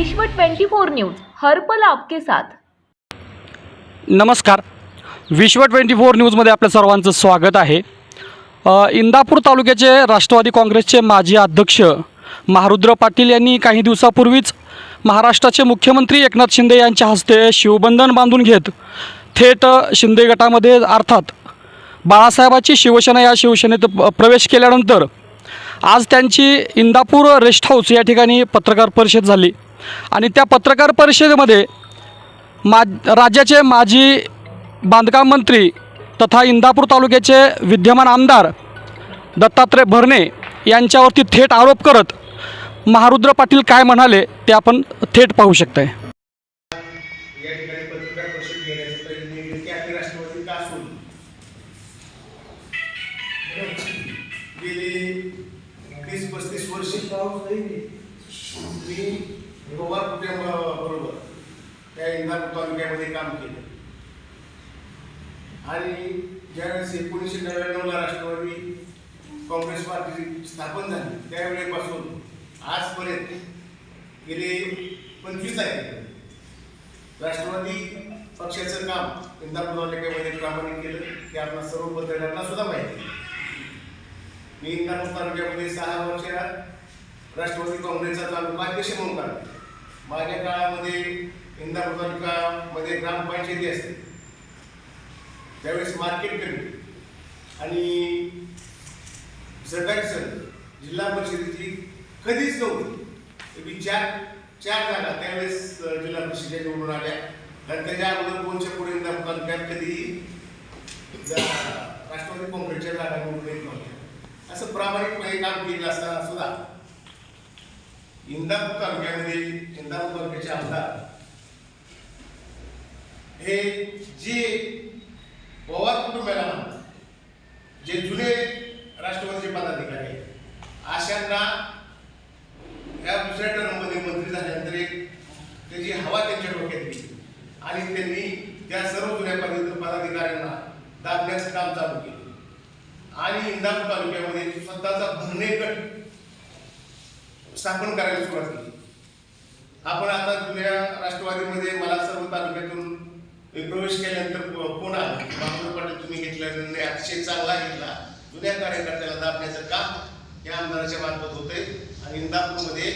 विश्व 24 न्यूज हर्पल आपके साथ. नमस्कार. विश्व ट्वेंटी फोर न्यूजमध्ये आपल्या सर्वांचं स्वागत आहे. इंदापूर तालुक्याचे राष्ट्रवादी काँग्रेसचे माजी अध्यक्ष महारुद्र पाटील यांनी काही दिवसापूर्वीच महाराष्ट्राचे मुख्यमंत्री एकनाथ शिंदे यांच्या हस्ते शिवबंधन बांधून घेत थेट शिंदे गटामध्ये अर्थात बाळासाहेबाची शिवसेना या शिवसेनेत प्रवेश केल्यानंतर आज त्यांची इंदापूर रेस्ट हाऊस या ठिकाणी पत्रकार परिषद झाली. आणि त्या पत्रकार परिषदेमध्ये मा राज्याचे माजी बांधकाम मंत्री तथा इंदापूर तालुक्याचे विद्यमान आमदार दत्तात्रय भरणे यांच्यावरती थेट आरोप करत महारुद्र पाटील काय म्हणाले ते आपण थेट पाहू शकताय. इंदापूर तालुक्यामध्ये काम केलं. आणि ज्यावेळेस एकोणीसशे नव्याण्णवला राष्ट्रवादी काँग्रेस पार्टी स्थापन झाली त्यावेळेपासून आजपर्यंत गेले पंचवीस आहे. राष्ट्रवादी पक्षाचं काम इंदापूर तालुक्यामध्ये प्रामाणिक केलं ते आपल्या सर्व पत्रकारांना सुद्धा माहिती आहे. मी इंदापूर तालुक्यामध्ये सहा वर्ष राष्ट्रवादी काँग्रेसचा तालुका अध्यक्ष म्हणून काढला माझ्या काळामध्ये इंदापूर तालुक्यामध्ये ग्रामपंचायती असते. त्यावेळेस मार्केट कमिटी आणि सरकारी संघ जिल्हा परिषदेची कधीच नव्हती. मी चार चार जागा त्यावेळेस जिल्हा परिषदेच्या निवडून आल्या. कारण त्याच्या अगोदर कोणच्या पुढे इंदापूर तालुक्यात कधी राष्ट्रवादी काँग्रेसच्या जागा निवडून येत नव्हत्या. असं प्रामाणिकपणे काम केलं असताना सुद्धा. इंदापूर तालुक्यामध्ये इंदापूर तालुक्याचे आमदार हे जे पवार कुटुंबाला म्हणतात जे जुने राष्ट्रवादीचे पदाधिकारी आहेत, अशांना या दुसऱ्या टर्ममध्ये मंत्री झाल्यानंतर एक त्याची हवा त्यांच्या डोक्यात गेली आणि त्यांनी त्या सर्व जुन्या पदाधिकाऱ्यांना दाबण्याचं काम चालू केलं. आणि इंदापूर तालुक्यामध्ये स्वतःचा भरणे गट स्थापन करायला सुरुवात केली. आपण आता जुन्या राष्ट्रवादीमध्ये मला सर्व तालुक्यातून मी प्रवेश केल्यानंतर कोण फोन पाटील तुम्ही घेतला निर्णय अतिशय चांगला घेतला. जुन्या कार्यकर्त्याला दाबण्याचं काम या आमदाराच्या मार्फत होते आणि इंदापूरमध्ये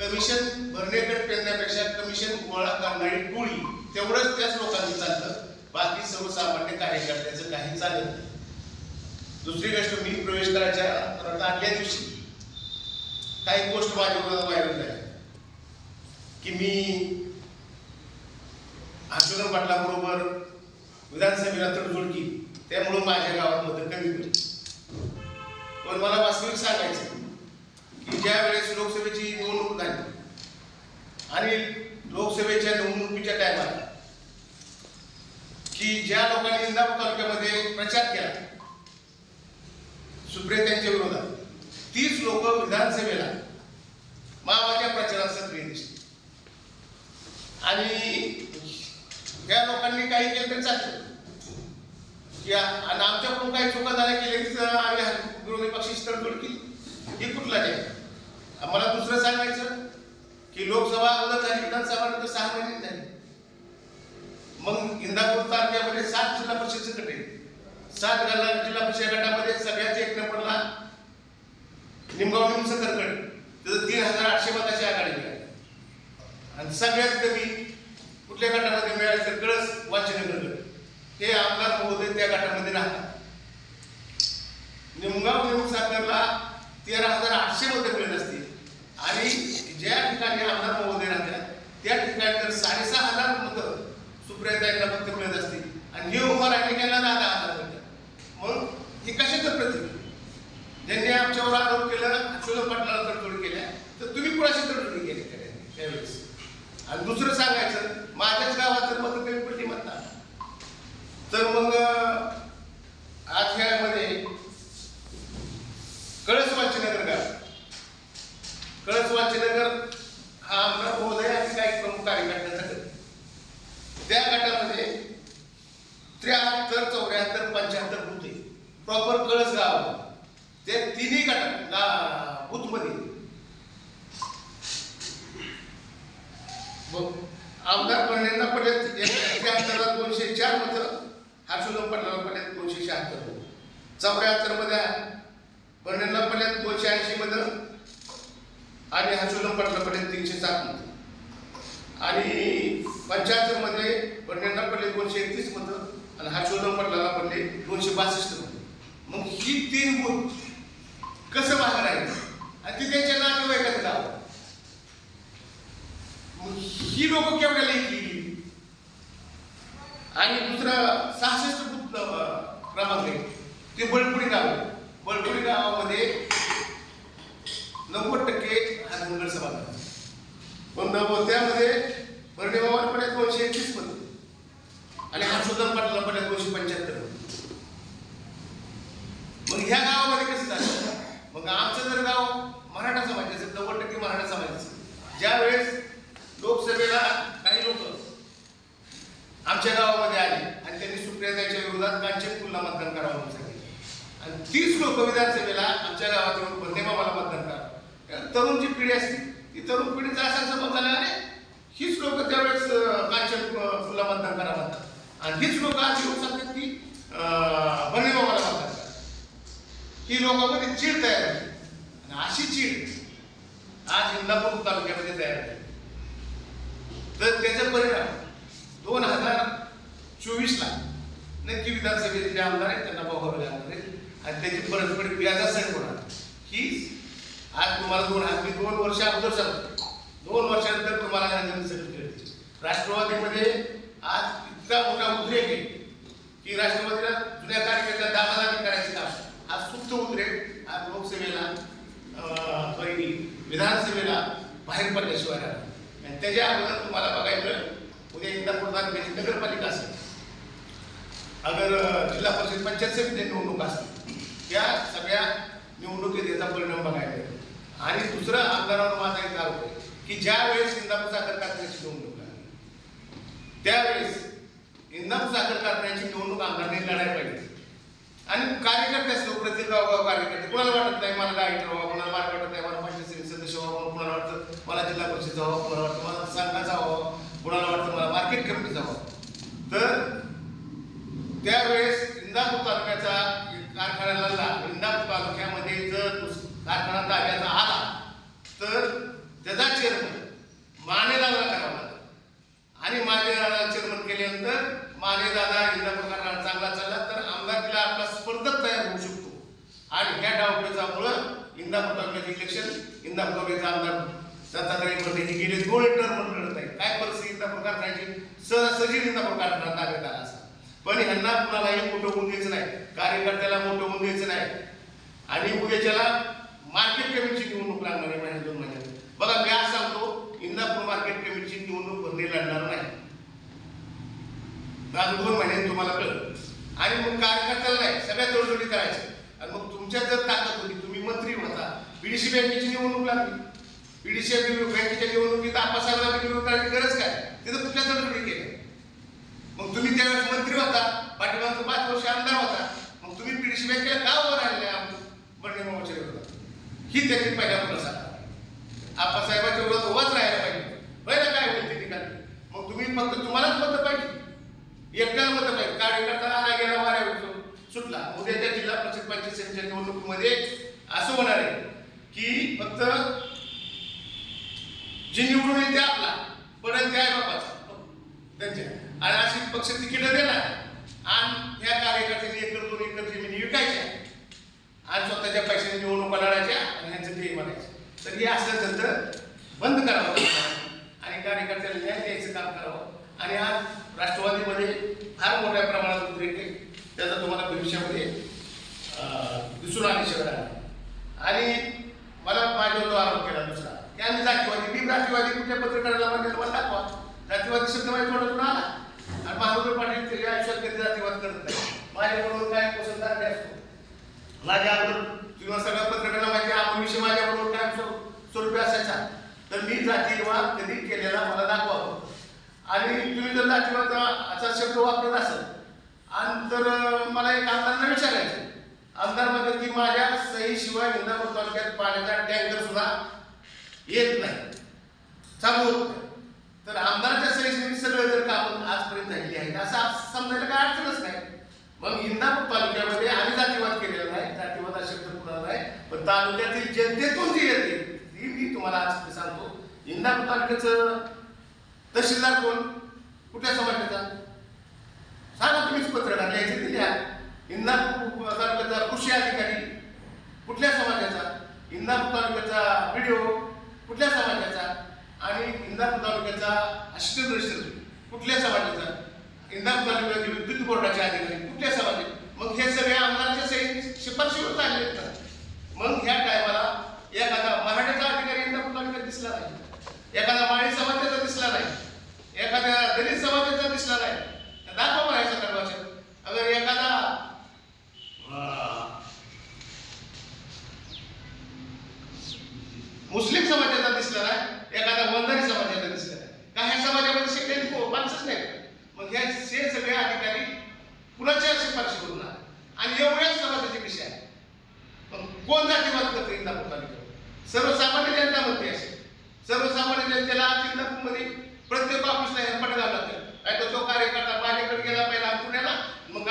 कमिशन भरणेकट पेरण्यापेक्षा कमिशन गोळा करणारी टोळी तेवढंच त्याच लोकांचं चालतं. बाकी सर्वसामान्य कार्यकर्त्याचं काही चालत नाही. दुसरी गोष्ट मी प्रवेश करायच्या परत आदल्या दिवशी काही गोष्ट माझ्या विरोधात व्हायरल की मी हर्षवर्धन पाटलाबरोबर विधानसभेला तडजोड केली त्यामुळं माझ्या गावात मतं कमी पडली. पण मला वास्तविक सांगायचं की ज्या वेळेस लोकसभेची निवडणूक झाली आणि लोकसभेच्या निवडणुकीच्या टायमाला की ज्या लोकांनी इंदापूर तालुक्यामध्ये प्रचार केला सुप्रियतांच्या विरोधात तीच लोक विधानसभेला मामाच्या प्रचारात सक्रिय दिसली. आणि या लोकांनी काही केलं तरी चालतं. की आणि आमच्याकडून काही चुका झाल्या की लगेच आम्ही विरोधी पक्षाची तडजोड केली. हे कुठला नाही मला दुसरं सांगायचं की लोकसभा अगोदर झाली विधानसभा नंतर सहा महिने झाली. मग इंदापूर तालुक्यामध्ये सात जिल्हा परिषदचे गट आहेत सात गल्ला जिल्हा परिषद गटामध्ये सगळ्याच एक नंबरला निमगाव निमसकर गट त्याचं तीन हजार आठशे मताची आघाडी मिळाली आणि सगळ्यात कमी कुठल्या गटामध्ये मिळाले तर कळस वाचनगर गट हे आमदार महोदय त्या गटामध्ये राहतात. निमगाव निमसागरला तेरा हजार आठशे मतं मिळत असतील. आणि ज्या ठिकाणी आमदार महोदय राहतात त्या ठिकाणी तर साडेसहा हजार मतं सुप्रियाताईंना फक्त मिळत असतील. आणि हे उभा राहिले गेला दहा हजार मिळतात मग हे कशाचं प्रतीक? ज्यांनी आमच्यावर आरोप केला अक्षुला पाटलाला तडजोड केल्या तर तुम्ही कुणाशी तडजोडी केली? त्यावेळेस. आणि दुसरं सांगायचं माझ्याच गावात जर मग कमी पडली म्हणता. तर मग आज खेळामध्ये कळस वाचनगर गाव. कळस नगर हा आमचा महोदय आणि काही प्रमुख कार्यकर्त्यांचा गट त्या गटामध्ये त्र्याहत्तर चौऱ्याहत्तर पंच्याहत्तर होते प्रॉपर कळस गाव. ते तिन्ही गटात बुथमध्ये आमदार पर्यंत पडत एकशे अंतरात दोनशे चार मतं हर्षवर्धन पडला पडलेत दोनशे शहात्तर. चौऱ्याहत्तरमध्ये पर्यंतला पडल्यात दोनशे ऐंशी मतं आणि हर्षवर्धन पडला पडलेत तीनशे सात मतं आणि पंच्याहत्तरमध्ये पर्यंतला पडले दोनशे एकतीस मतं आणि हर्षवर्धन पडलाला पडले दोनशे बासष्ट मतं मग ही तीन बूथ कसं बाहेर आहे आणि ती त्यांच्या नातेवाईकाचं गाव मग ही लोक केवढ्या लिहिली आणि दुसरं सहासष्ट बुथ क्रमांक आहे. ते बळपुरी गाव बळपुरी गावामध्ये नव्वद टक्के हा धनगर सभा पण त्यामध्ये बर्डे बाबा पडले दोनशे एकतीसमध्ये आणि हर्षवर्धन पाटला पडले दोनशे पंच्याहत्तर मग ह्या गावामध्ये कसं झालं? मग आमचं जर गाव मराठा समाजाचं नव्वद टक्के मराठा समाजाचं. ज्यावेळेस लोकसभेला काही लोक आमच्या गावामध्ये आले आणि त्यांनी सुप्रियाताईच्या विरोधात कांचनपूरला मतदान करावं म्हणून सांगितलं. आणि तीच लोक विधानसभेला आमच्या गावात येऊन बंदेमामाला मतदान करा. कारण तरुण जी पिढी असते ती तरुण पिढीचा असा समज झाला अरे हीच लोक त्यावेळेस अं, कांचनपूरला मतदान करा म्हणतात. आणि हीच लोक आज येऊन सांगतात की अं, बंदेमामाला मतदान करा. ही लोकांमध्ये चीड तयार होती. आणि अशी चीड आज इंदापूर तालुक्यामध्ये तयार झाली तर त्याचा परिणाम दोन हजार चोवीसला नक्की विधानसभेचे जे आमदार आहेत त्यांना बघावे लागणार आहेत. आणि त्याची परतफेड व्याजासहित होणार. ही आज तुम्हाला दोन हजार मी दोन वर्ष अगोदर सांगतो. दोन वर्षानंतर तुम्हाला ह्या सर्टिफिकेट राष्ट्रवादीमध्ये आज इतका मोठा उद्रेक आहे की राष्ट्रवादीला जुन्या कार्यकर्त्या दामादामी करायचं काम. आज सुप्त उद्रेक आज लोकसभेला विधानसभेला बाहेर पडल्याशिवाय राहिला आणि त्याच्या अगोदर तुम्हाला बघायला मिळेल उद्या इंदापूर तालुक्याची नगरपालिका असेल. अगर जिल्हा परिषद पंचायत समिती निवडणूक असतील त्या सगळ्या निवडणुकीत याचा परिणाम बघायला आणि दुसरं आमदारावर माझा एक आरोप आहे की ज्या वेळेस इंदापूर साखर कारखान्याची निवडणूक लागली त्यावेळेस इंदापूर साखर कारखान्याची निवडणूक आमदारांनी लढायला पाहिजे. आणि कार्यकर्ते असतो प्रत्येक गावगाव कार्यकर्ते. कोणाला वाटत नाही मला डायरेक्टर व्हावा कोणाला वाटत नाही मला पंचायत समिती सदस्य व्हावा कोणाला वाटतं मला जिल्हा परिषद व्हावा कोणाला वाटतं मला संघाचा व्हावा कोणाला वाटतं मला मार्केट कमिटीचा जावं तर त्यावेळेस इंदापूर तालुक्याचा कारखान्याला ला- इंदापूर तालुक्यामध्ये जर कारखाना ताब्याचा आला तर त्याचा चेअरमन मानेदाराला करावा लागला आणि मानेदाराला चेअरमन केल्यानंतर मानेदादा इंदापूर कारखाना चांगला चालला तर आमदारकीला आपला स्पर्धक तयार होऊ शकतो आणि ह्या डावपेचामुळं इंदापूर तालुक्याचं इलेक्शन इंदापूर तालुक्याचा आमदार दत्तात्रय भरणे हे गेले दोन टर्म लढत आहे काय प्रकार इंदापूर सजीव इंदापूर कारखाना आला असा. पण ह्यांना कुणालाही मोठं होऊन द्यायचं नाही. कार्यकर्त्याला मोठं होऊन द्यायचं नाही. आणि उद्याच्याला मार्केट कमिटीची निवडणूक लागणार आहे महिन्यात दोन महिन्यात. बघा मी आज सांगतो इंदापूर मार्केट कमिटीची निवडणूक भरली लागणार नाही. आज दोन महिन्यात तुम्हाला कळलं. आणि मग कार्यकर्त्याला नाही सगळ्या तोडजोडी करायच्या. आणि मग तुमच्यात जर ताकद होती तुम्ही मंत्री होता. बीडीसी बँकेची निवडणूक लागली. बीडीसी बँकेच्या निवडणुकीत आपासाहेबांना निवडणूक करायची गरज काय? तिथं कुठल्या तोडजोडी केल्या मग तुम्ही त्यावेळेस मंत्री होता पाठीमागचं पाच वर्ष आमदार होता. मग तुम्ही पीडीसी बँकेला का उभं राहिले बंडे मामाच्या विरोधात? ही त्याची पहिल्या प्रसाद आप्पासाहेबाच्या विरोधात उभाच राहायला पाहिजे. पहिलं काय होईल ते ठिकाणी मग तुम्ही फक्त तुम्हालाच मत पाहिजे. एकट्याला मत पाहिजे. कार्यकर्ता आला गेला वाऱ्या सुटला. उद्या त्या जिल्हा परिषद पंचायत समितीच्या निवडणुकीमध्ये असं होणार आहे की फक्त जे निवडून येते आपला. पडेल त्या बापाचा त्यांच्या आणि अशी पक्ष तिकीट देणार. आणि ह्या कार्यकर्त्यांनी एकर दोन एकर जमिनी विकायच्या. आणि स्वतःच्या पैशाने निवडणुका लढायच्या आणि ह्यांचं ते म्हणायचं तर हे असलं नंतर बंद करावं. आणि कार्यकर्त्याला न्याय द्यायचं काम करावं. आणि आज राष्ट्रवादीमध्ये फार मोठ्या प्रमाणात उद्रेक आहे. त्याचा तुम्हाला भविष्यामध्ये अं, दिसून आल्याशिवाय राहणार. आणि मला माझ्यावर जो आरोप केला दुसरा की आम्ही जातीवादी मी जातीवादी कुठल्या पत्रकाराला म्हणजे मला दाखवा जातीवादी शब्द माझ्या तोंडातून आला आणि महाराष्ट्र पाटील त्याच्या आयुष्यात कधी जातीवाद करत नाही माझ्याबरोबर काय वसंतदार असतो माझ्या अगोदर किंवा सगळ्या पत्रकारांना माहिती आहे, आपण विषय माझ्याबरोबर काय स्व- स्वरूपी असायचा तर मी जातीवाद कधी केलेला मला दाखवावं आणि तुम्ही जर जातीवाद असा शब्द वापरत असाल आणि तर मला एक आमदारांना विचारायचं आमदार म्हणतात की माझ्या सहीशिवाय इंदापूर तालुक्यात पाण्याचा टँकर सुद्धा येत नाही. चालू होत नाही. तर आमदारच्या सहीशिवाय सगळं जर का आपण आजपर्यंत झालेली आहेत असं समजायला काय अडचणच नाही. मग इंदापूर तालुक्यामध्ये आम्ही जातीवाद केलेला नाही जातीवाद हा शब्द कुणाला नाही पण तालुक्यातील जनतेतून जी येते ती मी तुम्हाला आज सांगतो. इंदापूर तालुक्याचं तहसीलदार कोण? कुठल्या समाजाचा सांगा तुम्हीच पत्रकार लिहायचे दिल्या इंदापूर तालुक्याचा कृषी अधिकारी कुठल्या समाजाचा? इंदापूर तालुक्याचा व्हिडिओ कुठल्या समाजाचा? आणि इंदापूर तालुक्याचा असिस्टंट रजिस्टर कुठल्या समाजाचा? इंदापूर तालुक्याचे विद्युत बोर्डाचे अधिकारी कुठल्या समाजाचे? मग हे सगळे आमदारच्या सही शिफारशीवर चालले आहेत. मग ह्या टायमाला एखादा मराठ्याचा दिसला नाही. एखादा माळी समाजाचा दिसला नाही. एखाद्या दलित समाजाचा दिसला नाही. दाखवा म्हणायचं याचा कर्मचारी अगर एखादा अं, मुस्लिम समाजाचा दिसला नाही एखादा वंजारी समाजाचा दिसला नाही का ह्या समाजामध्ये शिकलेली को- माणसंच नाही मग ह्या हे सगळे अधिकारी कुणाच्या शिफारशी करून आणि एवढ्याच समाजाचे विषय आहे मग कोण जातीवाद करते इंदापूर तालुक्यावर सर्वसामान्य जनता म्हणते असे सर्वसामान्य जनतेला आज इंदापूरमध्ये प्रत्येक ऑफिसला हेल्पट घालावं लागतं नाही तर तो कार्यकर्ता माझ्याकडे गेला पहिला अंतुण्याला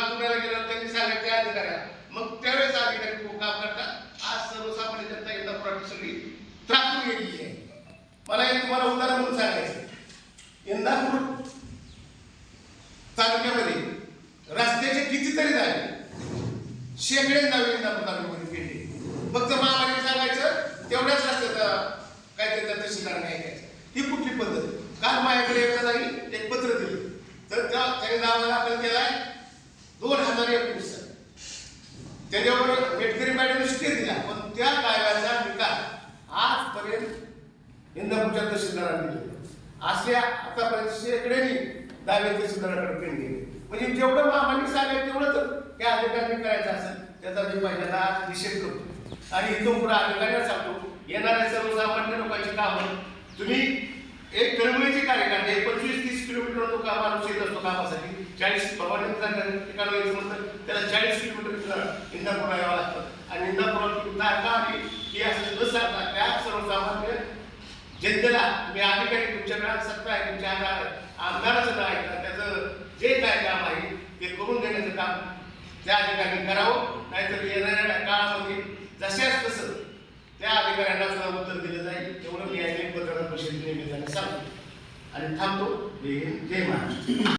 मग अंतुण्याला गेला त्यांनी सांगितलं त्या अधिकाऱ्याला. मग त्यावेळेस अधिकारी काम करतात. आज सर्वसामान्य जनता इंदापुराची सगळी त्रासून गेलेली आहे. मला एक तुम्हाला उदाहरण म्हणून सांगायचं इंदापूर तालुक्यामध्ये रस्त्याचे कितीतरी झाले शेकडे नवीन इंदापूर तालुक्यामध्ये केले फक्त महामारी सांगायचं तेवढ्याच रस्त्याचा काय त्याचा तहसीलदार नाही घ्यायचं ही कुठली पद्धत? काल माझ्याकडे एका जागी एक पत्र दिलं. तर त्या त्याने नाव दाखल केलाय दोन एकवीस त्याच्यावर मेटकरी मॅडम स्टे दिला पण त्या कायद्याचा निकाल आजपर्यंत इंदापूरच्या तहसीलदारांनी दिले असे आतापर्यंत शेकड्यांनी दावे तहसीलदाराकडे पेंडिंग म्हणजे जेवढं महामानी सांगेल तेवढं तर त्या अधिकाऱ्यांनी करायचं असेल त्याचा मी पहिल्यांदा निषेध करतो. आणि इथून पुढे अधिकाऱ्यांना सांगतो येणाऱ्या सर्वसामान्य लोकांची कामं. तुम्ही एक कळवळीचे कार्यकर्ते पंचवीस तीस किलोमीटर तो का माणूस येत असतो कामासाठी. चाळीस भवानी ठिकाणी यायचं म्हणतं त्याला चाळीस किलोमीटर इंदापूरला यावं लागतं. आणि इंदापुरात तारखा आली की असं न सांगता त्या सर्वसामान्य जनतेला मी अधिकारी तुमच्या वेळात सत्ता आहे तुमच्या आमदाराचं काय त्याचं जे काय काम आहे ते करून देण्याचं काम त्या अधिकाऱ्यांनी करावं. नाहीतर येणाऱ्या काळामध्ये जशाच तसं त्या अधिकाऱ्यांना सुद्धा उत्तर दिलं जाईल. एवढं मी या पत्रकार परिषदेने सांगतो. आणि थांबतो. जय जय महाराष्ट्र.